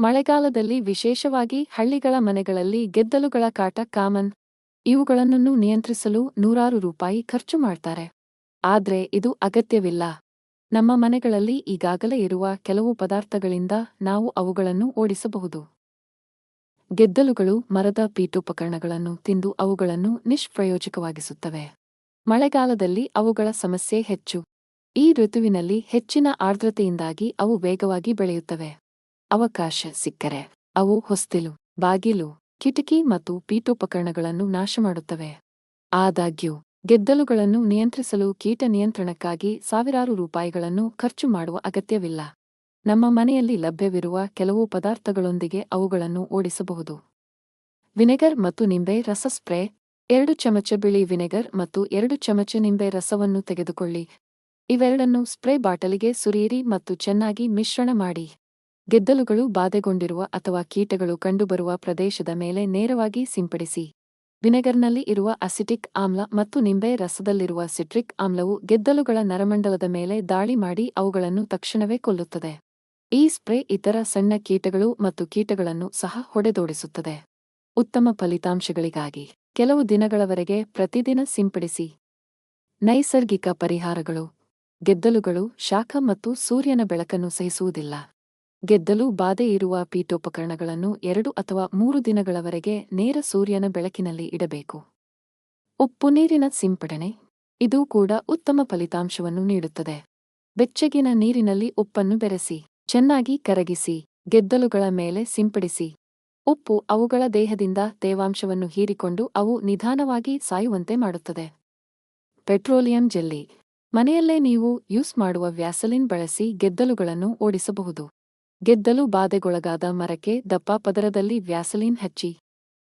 ಮಳೆಗಾಲದಲ್ಲಿ ವಿಶೇಷವಾಗಿ ಹಳ್ಳಿಗಳ ಮನೆಗಳಲ್ಲಿ ಗೆದ್ದಲುಗಳ ಕಾಟ ಕಾಮನ್. ಇವುಗಳನ್ನು ನಿಯಂತ್ರಿಸಲು ನೂರಾರು ರೂಪಾಯಿ ಖರ್ಚು ಮಾಡ್ತಾರೆ. ಆದ್ರೆ ಇದು ಅಗತ್ಯವಿಲ್ಲ. ನಮ್ಮ ಮನೆಗಳಲ್ಲಿ ಈಗಾಗಲೇ ಇರುವ ಕೆಲವು ಪದಾರ್ಥಗಳಿಂದ ನಾವು ಅವುಗಳನ್ನು ಓಡಿಸಬಹುದು. ಗೆದ್ದಲುಗಳು ಮರದ ಪೀಠೋಪಕರಣಗಳನ್ನು ತಿಂದು ಅವುಗಳನ್ನು ನಿಷ್ಪ್ರಯೋಜಕವಾಗಿಸುತ್ತವೆ. ಮಳೆಗಾಲದಲ್ಲಿ ಅವುಗಳ ಸಮಸ್ಯೆ ಹೆಚ್ಚು. ಈ ಋತುವಿನಲ್ಲಿ ಹೆಚ್ಚಿನ ಆರ್ದ್ರತೆಯಿಂದಾಗಿ ಅವು ವೇಗವಾಗಿ ಬೆಳೆಯುತ್ತವೆ. ಅವಕಾಶ ಸಿಕ್ಕರೆ. ಅವು ಹೊಸ್ತಿಲು, ಬಾಗಿಲು, ಕಿಟಕಿ ಮತ್ತು ಪೀಠೋಪಕರಣಗಳನ್ನು ನಾಶಮಾಡುತ್ತವೆ. ಆದಾಗ್ಯೂ, ಗೆದ್ದಲುಗಳನ್ನು ನಿಯಂತ್ರಿಸಲು ಕೀಟ ನಿಯಂತ್ರಣಕ್ಕಾಗಿ ಸಾವಿರಾರು ರೂಪಾಯಿಗಳನ್ನು ಖರ್ಚು ಮಾಡುವ ಅಗತ್ಯವಿಲ್ಲ. ನಮ್ಮ ಮನೆಯಲ್ಲಿ ಲಭ್ಯವಿರುವ ಕೆಲವು ಪದಾರ್ಥಗಳೊಂದಿಗೆ ಅವುಗಳನ್ನು ಓಡಿಸಬಹುದು. ವಿನೆಗರ್ ಮತ್ತು ನಿಂಬೆ ರಸ ಸ್ಪ್ರೇ, ಎರಡು ಚಮಚ ಬಿಳಿ ವಿನೆಗರ್ ಮತ್ತು ಎರಡು ಚಮಚ ನಿಂಬೆ ರಸವನ್ನು ತೆಗೆದುಕೊಳ್ಳಿ. ಇವೆರಡನ್ನು ಸ್ಪ್ರೇ ಬಾಟಲಿಗೆ ಸುರಿಯಿರಿ ಮತ್ತು ಚೆನ್ನಾಗಿ ಮಿಶ್ರಣ ಮಾಡಿ. ಗೆದ್ದಲುಗಳು ಬಾಧೆಗೊಂಡಿರುವ ಅಥವಾ ಕೀಟಗಳು ಕಂಡುಬರುವ ಪ್ರದೇಶದ ಮೇಲೆ ನೇರವಾಗಿ ಸಿಂಪಡಿಸಿ. ವಿನೆಗರ್ನಲ್ಲಿ ಇರುವ ಅಸಿಟಿಕ್ ಆಮ್ಲ ಮತ್ತು ನಿಂಬೆ ರಸದಲ್ಲಿರುವ ಸಿಟ್ರಿಕ್ ಆಮ್ಲವು ಗೆದ್ದಲುಗಳ ನರಮಂಡಲದ ಮೇಲೆ ದಾಳಿ ಮಾಡಿ ಅವುಗಳನ್ನು ತಕ್ಷಣವೇ ಕೊಲ್ಲುತ್ತದೆ. ಈ ಸ್ಪ್ರೇ ಇತರ ಸಣ್ಣ ಕೀಟಗಳು ಮತ್ತು ಕೀಟಗಳನ್ನು ಸಹ ಹೊಡೆದೋಡಿಸುತ್ತದೆ. ಉತ್ತಮ ಫಲಿತಾಂಶಗಳಿಗಾಗಿ ಕೆಲವು ದಿನಗಳವರೆಗೆ ಪ್ರತಿದಿನ ಸಿಂಪಡಿಸಿ. ನೈಸರ್ಗಿಕ ಪರಿಹಾರಗಳು. ಗೆದ್ದಲುಗಳು ಶಾಖ ಮತ್ತು ಸೂರ್ಯನ ಬೆಳಕನ್ನು ಸಹಿಸುವುದಿಲ್ಲ. ಗೆದ್ದಲು ಬಾಧೆ ಇರುವ ಪೀಠೋಪಕರಣಗಳನ್ನು ಎರಡು ಅಥವಾ ಮೂರು ದಿನಗಳವರೆಗೆ ನೇರ ಸೂರ್ಯನ ಬೆಳಕಿನಲ್ಲಿ ಇಡಬೇಕು. ಉಪ್ಪು ನೀರಿನ ಸಿಂಪಡಣೆ. ಇದು ಕೂಡ ಉತ್ತಮ ಫಲಿತಾಂಶವನ್ನು ನೀಡುತ್ತದೆ. ಬೆಚ್ಚಗಿನ ನೀರಿನಲ್ಲಿ ಉಪ್ಪನ್ನು ಬೆರೆಸಿ, ಚೆನ್ನಾಗಿ ಕರಗಿಸಿ, ಗೆದ್ದಲುಗಳ ಮೇಲೆ ಸಿಂಪಡಿಸಿ. ಉಪ್ಪು ಅವುಗಳ ದೇಹದಿಂದ ತೇವಾಂಶವನ್ನು ಹೀರಿಕೊಂಡು ಅವು ನಿಧಾನವಾಗಿ ಸಾಯುವಂತೆ ಮಾಡುತ್ತದೆ. Petroleum jelly. ಮನೆಯಲ್ಲೇ ನೀವು ಯೂಸ್ ಮಾಡುವ ವ್ಯಾಸಲಿನ್ ಬಳಸಿ ಗೆದ್ದಲುಗಳನ್ನು ಓಡಿಸಬಹುದು. ಗೆದ್ದಲು ಬಾಧೆಗೊಳಗಾದ ಮರಕ್ಕೆ ದಪ್ಪ ಪದರದಲ್ಲಿ ವ್ಯಾಸಲೀನ್ ಹಚ್ಚಿ.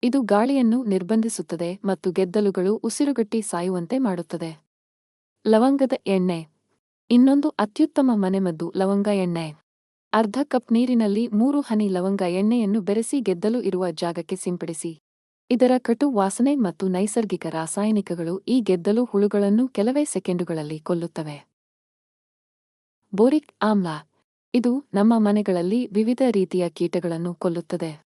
ಇದು ಗಾಳಿಯನ್ನು ನಿರ್ಬಂಧಿಸುತ್ತದೆ ಮತ್ತು ಗೆದ್ದಲುಗಳು ಉಸಿರುಗಟ್ಟಿ ಸಾಯುವಂತೆ ಮಾಡುತ್ತದೆ. ಲವಂಗದ ಎಣ್ಣೆ. ಇನ್ನೊಂದು ಅತ್ಯುತ್ತಮ ಮನೆಮದ್ದು ಲವಂಗ ಎಣ್ಣೆ. ಅರ್ಧ ಕಪ್ ನೀರಿನಲ್ಲಿ ಮೂರು ಹನಿ ಲವಂಗ ಎಣ್ಣೆಯನ್ನು ಬೆರೆಸಿ ಗೆದ್ದಲು ಇರುವ ಜಾಗಕ್ಕೆ ಸಿಂಪಡಿಸಿ. ಇದರ ಕಟು ವಾಸನೆ ಮತ್ತು ನೈಸರ್ಗಿಕ ರಾಸಾಯನಿಕಗಳು ಈ ಗೆದ್ದಲು ಹುಳುಗಳನ್ನು ಕೆಲವೇ ಸೆಕೆಂಡುಗಳಲ್ಲಿ ಕೊಲ್ಲುತ್ತವೆ. ಬೋರಿಕ್ ಆಮ್ಲ. ಇದು ನಮ್ಮ ಮನೆಗಳಲ್ಲಿ ವಿವಿಧ ರೀತಿಯ ಕೀಟಗಳನ್ನು ಕೊಲ್ಲುತ್ತದೆ.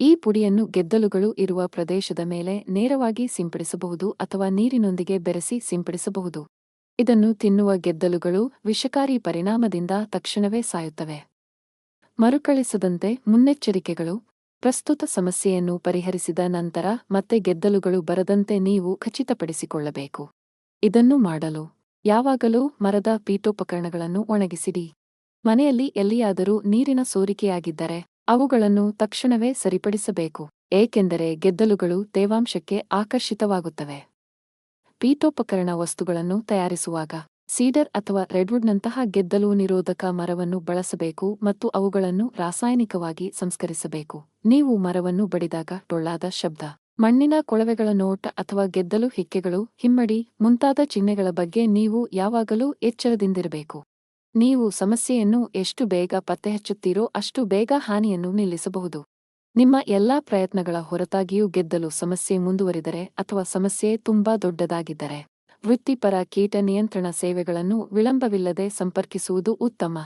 ಈ ಪುಡಿಯನ್ನು ಗೆದ್ದಲುಗಳು ಇರುವ ಪ್ರದೇಶದ ಮೇಲೆ ನೇರವಾಗಿ ಸಿಂಪಡಿಸಬಹುದು ಅಥವಾ ನೀರಿನೊಂದಿಗೆ ಬೆರೆಸಿ ಸಿಂಪಡಿಸಬಹುದು. ಇದನ್ನು ತಿನ್ನುವ ಗೆದ್ದಲುಗಳು ವಿಷಕಾರಿ ಪರಿಣಾಮದಿಂದ ತಕ್ಷಣವೇ ಸಾಯುತ್ತವೆ. ಮರುಕಳಿಸದಂತೆ ಮುನ್ನೆಚ್ಚರಿಕೆಗಳು, ಪ್ರಸ್ತುತ ಸಮಸ್ಯೆಯನ್ನು ಪರಿಹರಿಸಿದ ನಂತರ ಮತ್ತೆ ಗೆದ್ದಲುಗಳು ಬರದಂತೆ ನೀವು ಖಚಿತಪಡಿಸಿಕೊಳ್ಳಬೇಕು. ಇದನ್ನು ಮಾಡಲು ಯಾವಾಗಲೂ ಮರದ ಪೀಠೋಪಕರಣಗಳನ್ನು ಒಣಗಿಸಿಡಿ. ಮನೆಯಲ್ಲಿ ಎಲ್ಲಿಯಾದರೂ ನೀರಿನ ಸೋರಿಕೆಯಾಗಿದ್ದರೆ ಅವುಗಳನ್ನು ತಕ್ಷಣವೇ ಸರಿಪಡಿಸಬೇಕು, ಏಕೆಂದರೆ ಗೆದ್ದಲುಗಳು ತೇವಾಂಶಕ್ಕೆ ಆಕರ್ಷಿತವಾಗುತ್ತವೆ. ಪೀಠೋಪಕರಣ ವಸ್ತುಗಳನ್ನು ತಯಾರಿಸುವಾಗ ಸೀಡರ್ ಅಥವಾ ರೆಡ್ವುಡ್ನಂತಹ ಗೆದ್ದಲು ನಿರೋಧಕ ಮರವನ್ನು ಬಳಸಬೇಕು ಮತ್ತು ಅವುಗಳನ್ನು ರಾಸಾಯನಿಕವಾಗಿ ಸಂಸ್ಕರಿಸಬೇಕು. ನೀವು ಮರವನ್ನು ಬಡಿದಾಗ ಟೊಳ್ಳಾದ ಶಬ್ದ, ಮಣ್ಣಿನ ಕೊಳವೆಗಳ ನೋಟ ಅಥವಾ ಗೆದ್ದಲು ಹಿಕ್ಕೆಗಳು, ಹಿಮ್ಮಡಿ ಮುಂತಾದ ಚಿಹ್ನೆಗಳ ಬಗ್ಗೆ ನೀವು ಯಾವಾಗಲೂ ಎಚ್ಚರದಿಂದಿರಬೇಕು. ನೀವು ಸಮಸ್ಯೆಯನ್ನು ಎಷ್ಟು ಬೇಗ ಪತ್ತೆಹಚ್ಚುತ್ತೀರೋ ಅಷ್ಟು ಬೇಗ ಹಾನಿಯನ್ನು ನಿಲ್ಲಿಸಬಹುದು. ನಿಮ್ಮ ಎಲ್ಲಾ ಪ್ರಯತ್ನಗಳ ಹೊರತಾಗಿಯೂ ಗೆದ್ದಲು ಸಮಸ್ಯೆ ಮುಂದುವರಿದರೆ ಅಥವಾ ಸಮಸ್ಯೆ ತುಂಬಾ ದೊಡ್ಡದಾಗಿದ್ದರೆ ವೃತ್ತಿಪರ ಕೀಟ ನಿಯಂತ್ರಣ ಸೇವೆಗಳನ್ನು ವಿಳಂಬವಿಲ್ಲದೆ ಸಂಪರ್ಕಿಸುವುದು ಉತ್ತಮ.